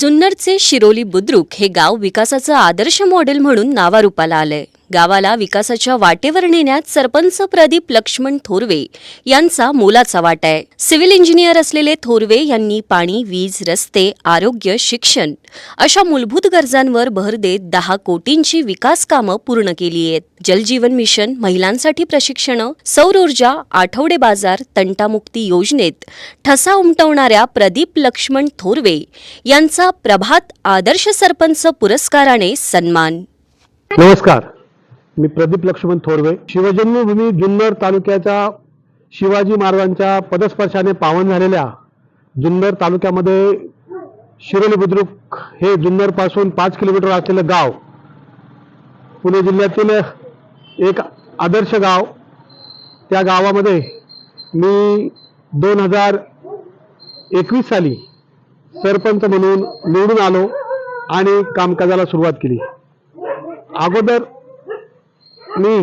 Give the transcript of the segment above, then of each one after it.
जुन्नरचे शिरोली बुद्रुक हे गाव विकासाचं आदर्श मॉडेल म्हणून नावारूपाला आलंय. गावाला विकासाच्या वाटेवर नेण्यात सरपंच प्रदीप लक्ष्मण थोरवे यांचा मोलाचा वाटा आहे. सिव्हिल इंजिनियर असलेले थोरवे यांनी पाणी वीज रस्ते आरोग्य शिक्षण अशा मूलभूत गरजांवर भर देत दहा कोटींची विकास कामं पूर्ण केली आहेत. जलजीवन मिशन महिलांसाठी प्रशिक्षण सौर ऊर्जा आठवडे बाजार तंटामुक्ती योजनेत ठसा उमटवणाऱ्या प्रदीप लक्ष्मण थोरवे यांचा प्रभात आदर्श सरपंच पुरस्काराने सन्मान. नमस्कार. मी प्रदीप लक्ष्मण थोरवे. शिवजन्मभूमी जुन्नर तालुक्याच्या शिवाजी महाराजांच्या पदस्पर्शाने पावन झालेल्या जुन्नर तालुक्यामध्ये शिरोली बुद्रुक हे जुन्नरपासून पाच किलोमीटर असलेलं गाव पुणे जिल्ह्यातील एक आदर्श गाव त्या गावामध्ये मी दोन हजार एकवीस साली सरपंच म्हणून निवडून आलो आणि कामकाजाला सुरुवात केली. अगोदर मी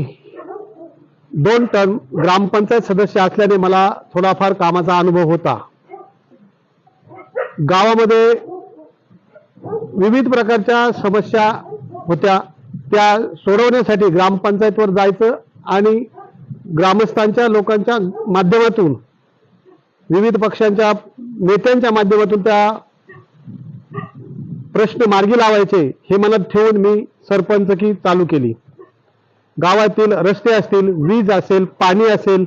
दोन टर्म ग्रामपंचायत सदस्य असल्याने मला थोडाफार कामाचा अनुभव होता. गावामध्ये विविध प्रकारच्या समस्या होत्या. त्या सोडवण्यासाठी ग्रामपंचायतवर जायचं आणि ग्रामस्थांच्या लोकांच्या माध्यमातून विविध पक्षांच्या नेत्यांच्या माध्यमातून त्या प्रश्न मार्गी लावायचे हे मनात ठेवून मी सरपंचकी चालू केली. गावातील रस्ते असतील वीज असेल पाणी असेल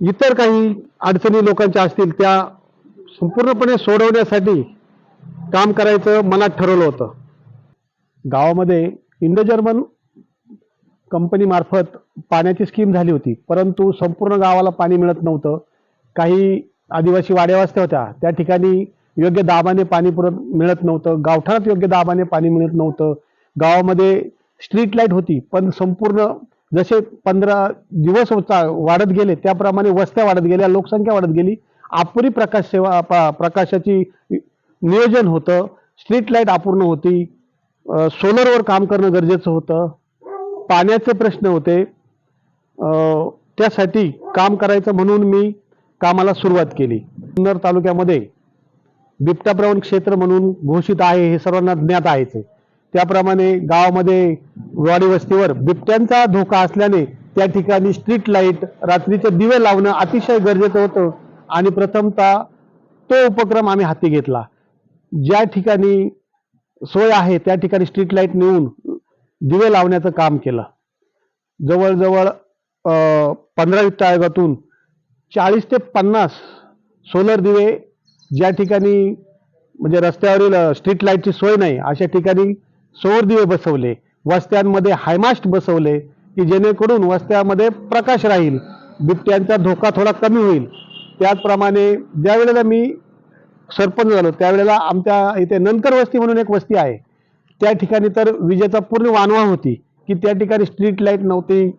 इतर काही अडचणी लोकांच्या असतील त्या संपूर्णपणे सोडवण्यासाठी काम करायचं मनात ठरवलं होतं. गावामध्ये इंडो जर्मन कंपनीमार्फत पाण्याची स्कीम झाली होती परंतु संपूर्ण गावाला पाणी मिळत नव्हतं. काही आदिवासी वाड्यावस्त्या होत्या त्या ठिकाणी योग्य दाबाने पाणी पुरत मिळत नव्हतं. गावठाणात योग्य दाबाने पाणी मिळत नव्हतं. गावामध्ये स्ट्रीट लाइट होती पण संपूर्ण जसे पंधरा दिवस होता वाढत गेले त्याप्रमाणे वस्त्या वाढत गेल्या लोकसंख्या वाढत गेली. अपुरी प्रकाश सेवा प्रकाशाची नियोजन होतं. स्ट्रीट लाइट अपूर्ण होती. सोलरवर काम करणं गरजेचं होतं. पाण्याचे प्रश्न होते. त्यासाठी काम करायचं म्हणून मी कामाला सुरुवात केली. जुन्नर तालुक्यामध्ये बिबटाप्रवण क्षेत्र म्हणून घोषित आहे हे सर्वांना ज्ञात आहेच. आहे. त्याप्रमाणे गावामध्ये वाडी वस्तीवर बिबट्यांचा धोका असल्याने त्या ठिकाणी स्ट्रीट लाइट रात्रीचे दिवे लावणं अतिशय गरजेचं होतं आणि प्रथमतः तो उपक्रम आम्ही हाती घेतला. ज्या ठिकाणी सोय आहे त्या ठिकाणी स्ट्रीट लाइट नेऊन दिवे लावण्याचं काम केलं. जवळजवळ पंधरा वित्त आयोगातून चाळीस ते पन्नास सोलर दिवे ज्या ठिकाणी म्हणजे रस्त्यावरील स्ट्रीट लाईटची सोय नाही अशा ठिकाणी सौरदिवे बसवले वस्त्यांमध्ये हायमास्ट बसवले की जेणेकरून वस्त्यामध्ये प्रकाश राहील बिबट्यांचा धोका थोडा कमी होईल. त्याचप्रमाणे ज्यावेळेला मी सरपंच झालो त्यावेळेला आमच्या इथे नंतर वस्ती म्हणून एक वस्ती आहे. त्या ठिकाणी तर विजेचा पूर्ण वानवा होती की त्या ठिकाणी स्ट्रीट लाइट नव्हती.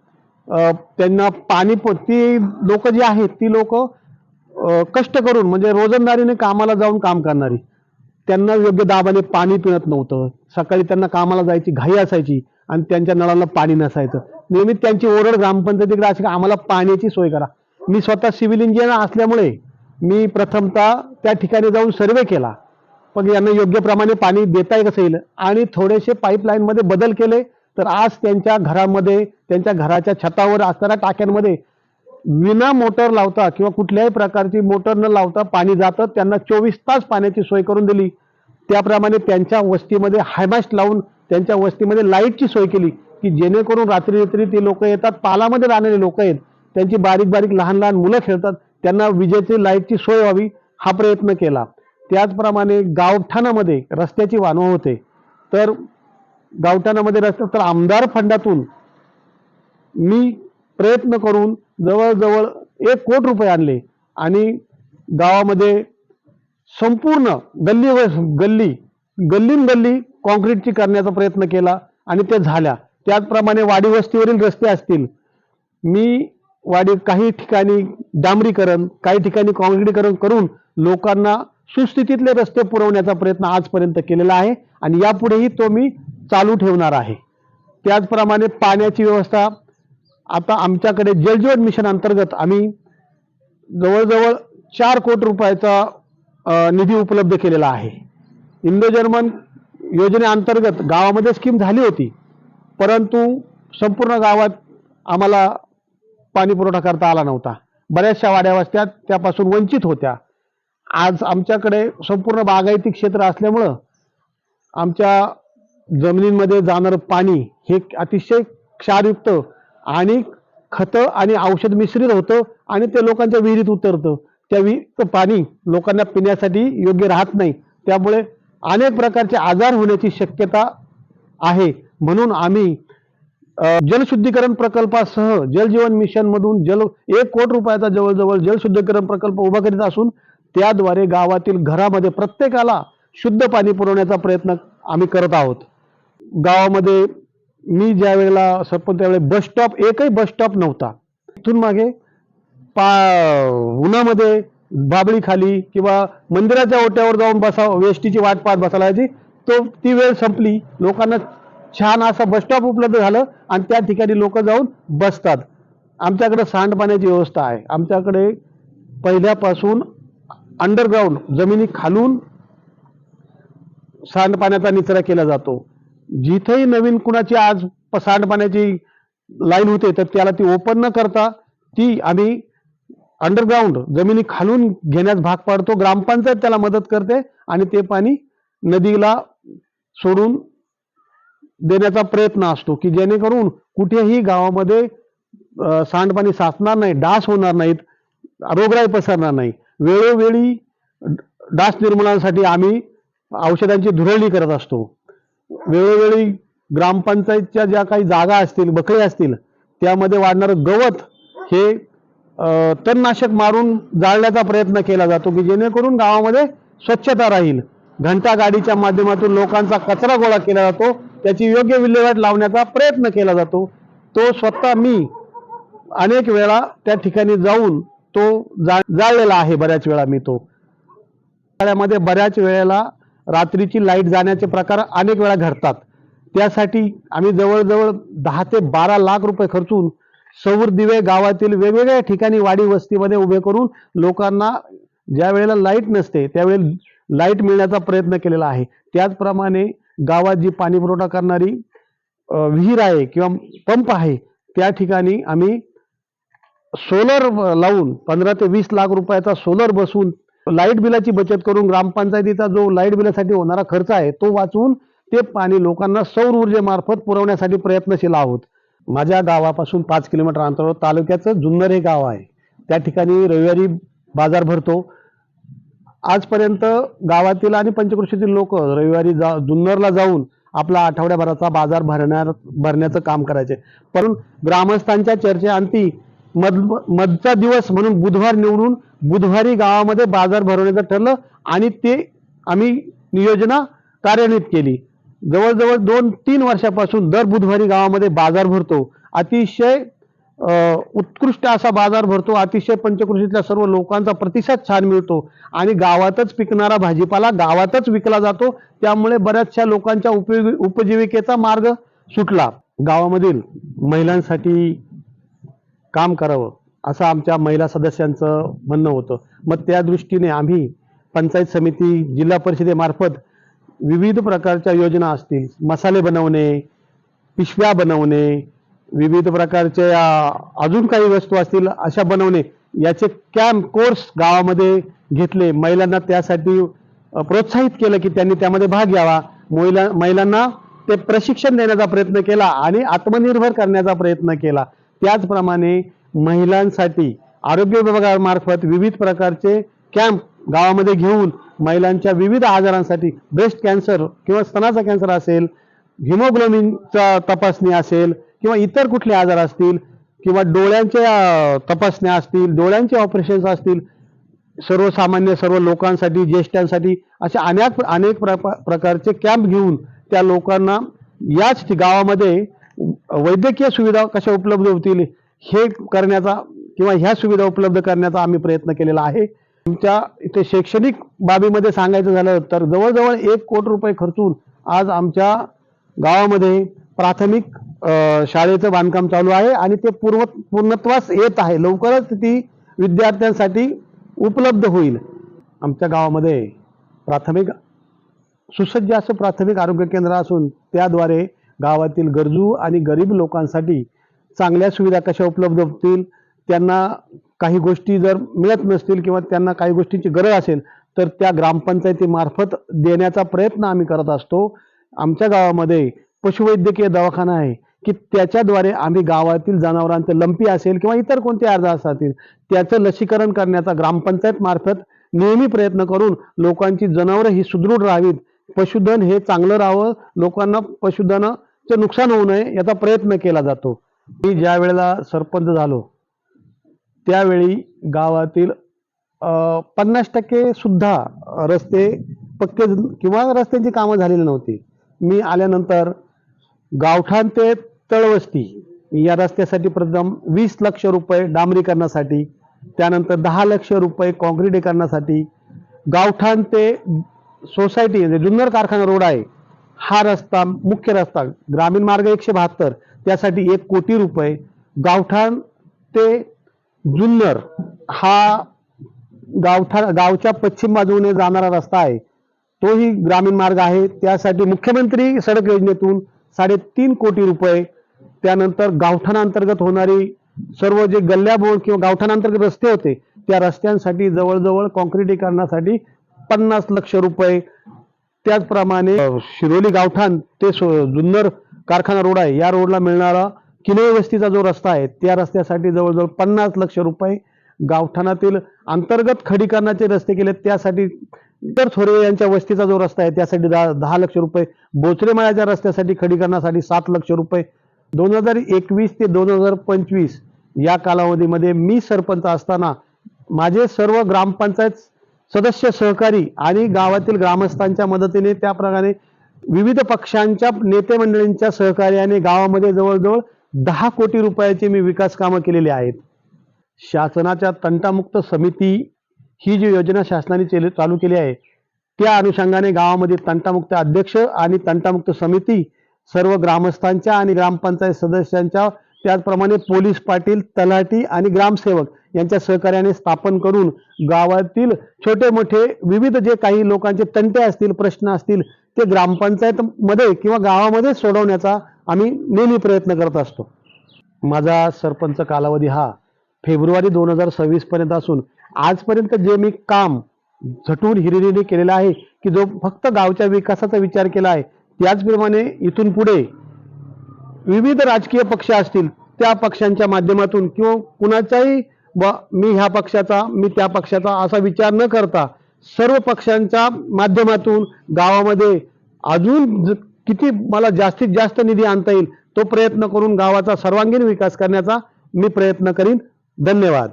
त्यांना पाणी प- ती लोक जी आहेत ती लोक कष्ट करून म्हणजे रोजंदारीने कामाला जाऊन काम करणारी त्यांना योग्य दाबाने पाणी पिणत नव्हतं. सकाळी त्यांना कामाला जायची घाई असायची आणि त्यांच्या नळाला पाणी नसायचं. नेहमी त्यांची ओरड ग्रामपंचायतीकडे अशी आम्हाला पाण्याची सोय करा. मी स्वतः सिव्हिल इंजिनियर असल्यामुळे मी प्रथमतः त्या ठिकाणी जाऊन सर्वे केला. पण यांना योग्य प्रमाणे पाणी देता येईल कसं येईल? आणि थोडेसे पाईपलाईनमध्ये बदल केले तर आज त्यांच्या घरामध्ये त्यांच्या घराच्या छतावर असणाऱ्या टाक्यांमध्ये विना मोटर लावता किंवा कुठल्याही प्रकारची मोटर न लावता पाणी जातं. त्यांना चोवीस तास पाण्याची सोय करून दिली. त्याप्रमाणे त्यांच्या वस्तीमध्ये हायमास्ट लावून त्यांच्या वस्तीमध्ये लाईटची सोय केली की जेणेकरून रात्री रात्री ते लोक येतात पालामध्ये राहणारे लोक आहेत. त्यांची बारीक बारीक लहान लहान मुलं खेळतात. त्यांना विजेची लाईटची सोय व्हावी हा प्रयत्न केला. त्याचप्रमाणे गावठाणामध्ये रस्त्याची वानवा होते. तर गावठाणामध्ये रस्ते तर आमदार फंडातून मी प्रयत्न करून जवळजवळ एक कोट रुपये आणले आणि गावामध्ये संपूर्ण गल्ली व गल्ली गल्लीन गल्ली कॉन्क्रीटची करण्याचा प्रयत्न केला आणि ते झाल्या. त्याचप्रमाणे वाडी वस्तीवरील रस्ते असतील. मी वाडी काही ठिकाणी डांबरीकरण काही ठिकाणी कॉन्क्रीटीकरण करून लोकांना सुस्थितीतले रस्ते पुरवण्याचा प्रयत्न आजपर्यंत केलेला आहे आणि यापुढेही तो मी चालू ठेवणार आहे. त्याचप्रमाणे पाण्याची व्यवस्था. आता आमच्याकडे जलजीवन मिशन अंतर्गत आम्ही जवळजवळ चार कोटी रुपयाचा निधी उपलब्ध केलेला आहे. इंडो जर्मन योजनेअंतर्गत गावामध्ये स्कीम झाली होती परंतु संपूर्ण गावात आम्हाला पाणी पुरवठा करता आला नव्हता. बऱ्याचशा वाड्या वस्त्या त्यापासून वंचित होत्या. आज आमच्याकडे संपूर्ण बागायती क्षेत्र असल्यामुळं आमच्या जमिनींमध्ये जाणारं पाणी हे अतिशय क्षारयुक्त आणि खतं आणि औषध मिश्रित होतं आणि ते लोकांच्या विहिरीत उतरतं. त्या विहिरीचं पाणी लोकांना पिण्यासाठी योग्य राहत नाही. त्यामुळे अनेक प्रकारचे आजार होण्याची शक्यता आहे. म्हणून आम्ही जलशुद्धीकरण प्रकल्पासह जलजीवन मिशन मधून जल एक कोटी रुपयाचा जवळजवळ जलशुद्धीकरण प्रकल्प उभा करीत असून त्याद्वारे गावातील घरामध्ये प्रत्येकाला शुद्ध पाणी पुरवण्याचा प्रयत्न आम्ही करत आहोत. गावामध्ये मी ज्या वेळेला सरपंच त्यावेळेला बस स्टॉप एकही बस स्टॉप नव्हता. इथून मागे पा उन्हामध्ये बाबळी खाली किंवा मंदिराच्या ओट्यावर जाऊन बसा वेष्टीची वाट पाहत बसायला तो ती वेळ संपली. लोकांना छान असा बस स्टॉप उपलब्ध झालं आणि त्या ठिकाणी लोक जाऊन बसतात. आमच्याकडे सांडपाण्याची व्यवस्था आहे. आमच्याकडे पहिल्यापासून अंडरग्राऊंड जमिनी खालून सांडपाण्याचा निचरा केला जातो. जिथेही नवीन कुणाची आज प- सांडपाण्याची लाईन होते तर त्याला ती ओपन न करता ती आम्ही अंडरग्राऊंड जमिनी खालून घेण्यास भाग पाडतो ग्रामपंचायत त्याला मदत करते आणि ते पाणी नदीला सोडून देण्याचा प्रयत्न असतो की जेणेकरून कुठेही गावामध्ये सांडपाणी साचणार नाही डास होणार नाहीत रोगराई पसरणार नाही. वेळोवेळी डास निर्मूलनासाठी आम्ही औषधांची धुरळणी करत असतो. वेळोवेळी ग्रामपंचायतच्या ज्या काही जागा असतील बकळे असतील त्यामध्ये वाढणारं गवत हे तणनाशक मारून जाळण्याचा प्रयत्न केला जातो की जेणेकरून गावामध्ये स्वच्छता राहील. घंटा गाडीच्या माध्यमातून लोकांचा कचरा गोळा केला जातो त्याची योग्य विल्हेवाट लावण्याचा प्रयत्न केला जातो. तो स्वतः मी अनेक वेळा त्या ठिकाणी जाऊन तो जा जाळलेला आहे बऱ्याच वेळा मी तो. मध्ये बऱ्याच वेळेला रात्रीची लाइट जाण्याचे प्रकार अनेक वेळा घडतात. त्यासाठी आम्ही जवळजवळ दहा ते बारा लाख रुपये खर्चून सौर दिवे गावातील वेगवेगळ्या ठिकाणी वाडी वस्तीमध्ये उभे करून लोकांना ज्या वेळेला लाइट नसते त्यावेळेला लाइट मिळण्याचा प्रयत्न केलेला आहे. त्याचप्रमाणे गावात जी पाणी पुरवठा करणारी विहीर आहे किंवा पंप आहे त्या ठिकाणी आम्ही सोलर लावून पंधरा ते वीस लाख रुपयाचा सोलर बसवून लाइट बिलाची बचत करून ग्रामपंचायतीचा जो लाइट बिलासाठी होणारा खर्च आहे तो वाचवून ते पाणी लोकांना सौर ऊर्जेमार्फत पुरवण्यासाठी प्रयत्नशील आहोत. माझ्या गावापासून पाच किलोमीटर अंतरावर तालुक्याचं जुन्नर हे गाव आहे. त्या ठिकाणी रविवारी बाजार भरतो. आजपर्यंत गावातील आणि पंचकृषीतील लोक रविवारी जा जुन्नरला जाऊन आपला आठवड्याभराचा बाजार भरणार भरण्याचं काम करायचे. परंतु ग्रामस्थांच्या चर्चेअंती मध मधचा दिवस म्हणून बुधवार निवडून बुधवारी गावामध्ये बाजार भरवण्याचं ठरलं आणि ते आम्ही नियोजना कार्यान्वित केली. जवळजवळ दोन तीन वर्षापासून दर बुधवारी गावामध्ये बाजार भरतो. अतिशय उत्कृष्ट असा बाजार भरतो. अतिशय पंचकृषीतल्या सर्व लोकांचा प्रतिसाद छान मिळतो. आणि गावातच पिकणारा भाजीपाला गावातच विकला जातो. त्यामुळे बऱ्याचशा लोकांच्या उपयोगी उपजीविकेचा मार्ग सुटला. गावामधील महिलांसाठी काम करावं असं आमच्या महिला सदस्यांचं म्हणणं होतं. मग त्या दृष्टीने आम्ही पंचायत समिती जिल्हा परिषदेमार्फत विविध प्रकारच्या योजना असतील. मसाले बनवणे पिशव्या बनवणे विविध प्रकारचे अजून काही वस्तू असतील अशा बनवणे याचे कॅम्प कोर्स गावामध्ये घेतले. महिलांना त्यासाठी प्रोत्साहित केलं की त्यांनी त्यामध्ये भाग घ्यावा. महिला महिलांना ते प्रशिक्षण देण्याचा प्रयत्न केला आणि आत्मनिर्भर करण्याचा प्रयत्न केला. त्याचप्रमाणे महिलांसाठी आरोग्य विभागामार्फत विविध प्रकारचे कॅम्प गावामध्ये घेऊन महिलांच्या विविध आजारांसाठी ब्रेस्ट कॅन्सर किंवा स्तनाचा कॅन्सर असेल हिमोग्लोबिनचा तपासणी असेल किंवा इतर कुठले आजार असतील किंवा डोळ्यांच्या तपासण्या असतील डोळ्यांचे ऑपरेशन्स असतील सर्वसामान्य सर्व लोकांसाठी ज्येष्ठांसाठी अशा अनेक अनेक प्र- प्रकारचे कॅम्प घेऊन त्या लोकांना याच गावामध्ये वैद्यकीय सुविधा कशा उपलब्ध होतील हे करण्याचा किंवा ह्या सुविधा उपलब्ध करण्याचा आम्ही प्रयत्न केलेला आहे. आमच्या इथे शैक्षणिक बाबीमध्ये सांगायचं झालं तर जवळजवळ एक कोटी रुपये खर्चून आज आमच्या गावामध्ये प्राथमिक शाळेचं बांधकाम चालू आहे आणि ते पूर्व पूर्णत्वास येत आहे. लवकरच ती विद्यार्थ्यांसाठी उपलब्ध होईल. आमच्या गावामध्ये प्राथमिक सुसज्ज असं प्राथमिक आरोग्य केंद्र असून त्याद्वारे गावातील गरजू आणि गरीब लोकांसाठी चांगल्या सुविधा कशा उपलब्ध होतील? त्यांना काही गोष्टी जर मिळत नसतील किंवा त्यांना काही गोष्टींची गरज असेल तर त्या ग्रामपंचायतीमार्फत देण्याचा प्रयत्न आम्ही करत असतो. आमच्या गावामध्ये पशुवैद्यकीय दवाखाना आहे की त्याच्याद्वारे आम्ही गावातील जनावरांचं लंपी असेल किंवा इतर कोणते अर्ज असतील त्याचं लसीकरण करण्याचा ग्रामपंचायत मार्फत नेहमी प्रयत्न करून लोकांची जनावरं ही सुदृढ राहावीत. पशुधन हे चांगलं राहावं लोकांना पशुधनाचं नुकसान होऊ नये याचा प्रयत्न केला जातो. मी ज्या वेळेला सरपंच झालो त्यावेळी गावातील पन्नास टक्के सुद्धा रस्ते पक्के किंवा रस्त्यांची कामं झालेली नव्हती. मी आल्यानंतर गावठाण ते तळवस्ती या रस्त्यासाठी प्रथम वीस लक्ष रुपये डांबरीकरणासाठी त्यानंतर दहा लक्ष रुपये काँक्रिटीकरणासाठी गावठाण ते सोसायटी म्हणजे जुन्नर कारखाना रोड आहे हा रस्ता मुख्य रस्ता ग्रामीण मार्ग एकशे बहात्तर त्यासाठी एक कोटी रुपये गावठाण ते जुन्नर हा गावठा गावच्या पश्चिम बाजूने जाणारा रस्ता आहे. तोही ग्रामीण मार्ग आहे. त्यासाठी मुख्यमंत्री सडक योजनेतून साडेतीन कोटी रुपये त्यानंतर गावठाणांतर्गत होणारी सर्व जे गल्ल्याबोळ किंवा गावठाणांतर्गत रस्ते होते त्या रस्त्यांसाठी जवळजवळ काँक्रिटीकरणासाठी पन्नास लक्ष रुपये. त्याचप्रमाणे शिरोली गावठाण ते सो जुन्नर कारखाना रोड आहे. या रोडला मिळणारा किनवे वस्तीचा जो रस्ता आहे त्या रस्त्यासाठी जवळजवळ पन्नास लक्ष रुपये गावठाणातील अंतर्गत खडीकरणाचे रस्ते केले त्यासाठी इतर थोरे यांच्या वस्तीचा जो रस्ता आहे त्यासाठी दहा दहा लक्ष रुपये. बोचरेमाळ्याच्या रस्त्यासाठी खडीकरणासाठी सात लक्ष रुपये. दोन हजार एकवीस ते दोन हजार पंचवीस या कालावधीमध्ये मी सरपंच असताना माझे सर्व ग्रामपंचायत सदस्य सहकारी आणि गावातील ग्रामस्थांच्या मदतीने त्याप्रमाणे विविध पक्षांच्या नेते मंडळींच्या सहकार्याने गावामध्ये जवळजवळ दहा कोटी रुपयाची मी विकास कामं केलेली आहेत. शासनाच्या तंटामुक्त समिती ही जी योजना शासनाने चालू केली आहे त्या अनुषंगाने गावामध्ये तंटामुक्त अध्यक्ष आणि तंटामुक्त समिती सर्व ग्रामस्थांच्या आणि ग्रामपंचायत सदस्यांच्या त्याचप्रमाणे पोलीस पाटील तलाठी आणि ग्रामसेवक यांच्या सहकार्याने स्थापन करून गावातील छोटे मोठे विविध जे काही लोकांचे तंटे असतील प्रश्न असतील ते ग्रामपंचायत मध्ये किंवा गावामध्ये सोडवण्याचा आम्ही नेहमी प्रयत्न करत असतो. माझा सरपंच कालावधी हा फेब्रुवारी दोन हजार सव्वीस पर्यंत असून आजपर्यंत जे मी काम झटून हिरिरीने केलेलं आहे की जो फक्त गावच्या विकासाचा विचार केला आहे त्याचप्रमाणे इथून पुढे विविध राजकीय पक्ष असतील त्या पक्षांच्या माध्यमातून किंवा कुणाचाही ब मी ह्या पक्षाचा मी त्या पक्षाचा असा विचार न करता सर्व पक्षांच्या माध्यमातून गावामध्ये अजून किती मला जास्तीत जास्त निधी आणता येईल तो प्रयत्न करून गावाचा सर्वांगीण विकास करण्याचा मी प्रयत्न करीन. धन्यवाद.